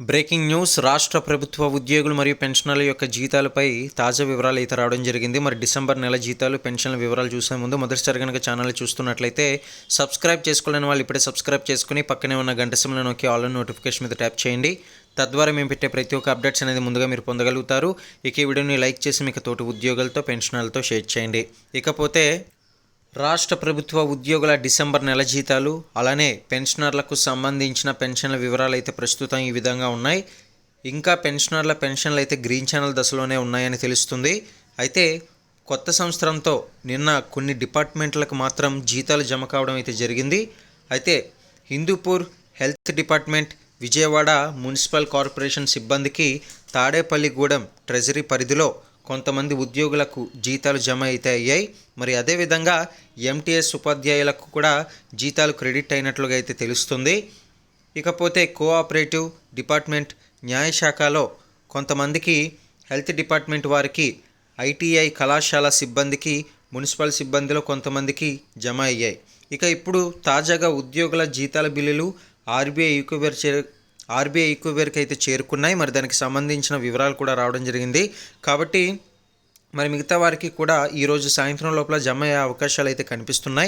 Breaking news రాష్ట్ర ప్రభుత్వ ఉద్యోగులు మరియు పెన్షనర్ల యొక్క జీతాలపై తాజా వివరాలు అయితే రావడం జరిగింది. మరి డిసెంబర్ నెల జీతాలు పెన్షన్ల వివరాలు చూసే ముందు మొదటిసారి కనుక ఛానల్ చూస్తున్నట్లయితే సబ్స్క్రైబ్ చేసుకోలేని వాళ్ళు ఇప్పుడే సబ్స్క్రైబ్ చేసుకుని పక్కనే ఉన్న గంట సిమ్లో నొక్కి ఆల్ నోటిఫికేషన్ మీద ట్యాప్ చేయండి. తద్వారా మేము పెట్టే ప్రతి ఒక్క అప్డేట్స్ అనేది ముందుగా మీరు పొందగలుగుతారు. ఇక ఈ వీడియోని లైక్ చేసి మీకు తోటి ఉద్యోగులతో పెన్షనర్లతో షేర్ చేయండి. ఇకపోతే రాష్ట్ర ప్రభుత్వ ఉద్యోగుల డిసెంబర్ నెల జీతాలు అలానే పెన్షనర్లకు సంబంధించిన పెన్షన్ల వివరాలు అయితే ప్రస్తుతం ఈ విధంగా ఉన్నాయి. ఇంకా పెన్షనర్ల పెన్షన్లు అయితే గ్రీన్ ఛానల్ దశలోనే ఉన్నాయని తెలుస్తుంది. అయితే కొత్త సంవత్సరంతో నిన్న కొన్ని డిపార్ట్మెంట్లకు మాత్రం జీతాలు జమ కావడం అయితే జరిగింది. అయితే Hindupur health department Vijayawada municipal corporation సిబ్బందికి తాడేపల్లిగూడెం ట్రెజరీ పరిధిలో కొంతమంది ఉద్యోగులకు జీతాలు జమ అయితే అయ్యాయి. మరి అదేవిధంగా ఎంటీఎస్ ఉపాధ్యాయులకు కూడా జీతాలు క్రెడిట్ అయినట్లుగా అయితే తెలుస్తుంది. ఇకపోతే కోఆపరేటివ్ డిపార్ట్మెంట్ న్యాయశాఖలో కొంతమందికి హెల్త్ డిపార్ట్మెంట్ వారికి ఐటీఐ కళాశాల సిబ్బందికి మున్సిపల్ సిబ్బందిలో కొంతమందికి జమ అయ్యాయి. ఇక ఇప్పుడు తాజాగా ఉద్యోగుల జీతాల బిల్లులు ఆర్బీఐ ఈక్వెర్ ఆర్బీఐ ఈక్వేర్కి అయితే చేరుకున్నాయి. మరి దానికి సంబంధించిన వివరాలు కూడా రావడం జరిగింది. కాబట్టి మరి మిగతా వారికి కూడా ఈరోజు సాయంత్రం లోపల జమ అయ్యే అవకాశాలు అయితే కనిపిస్తున్నాయి.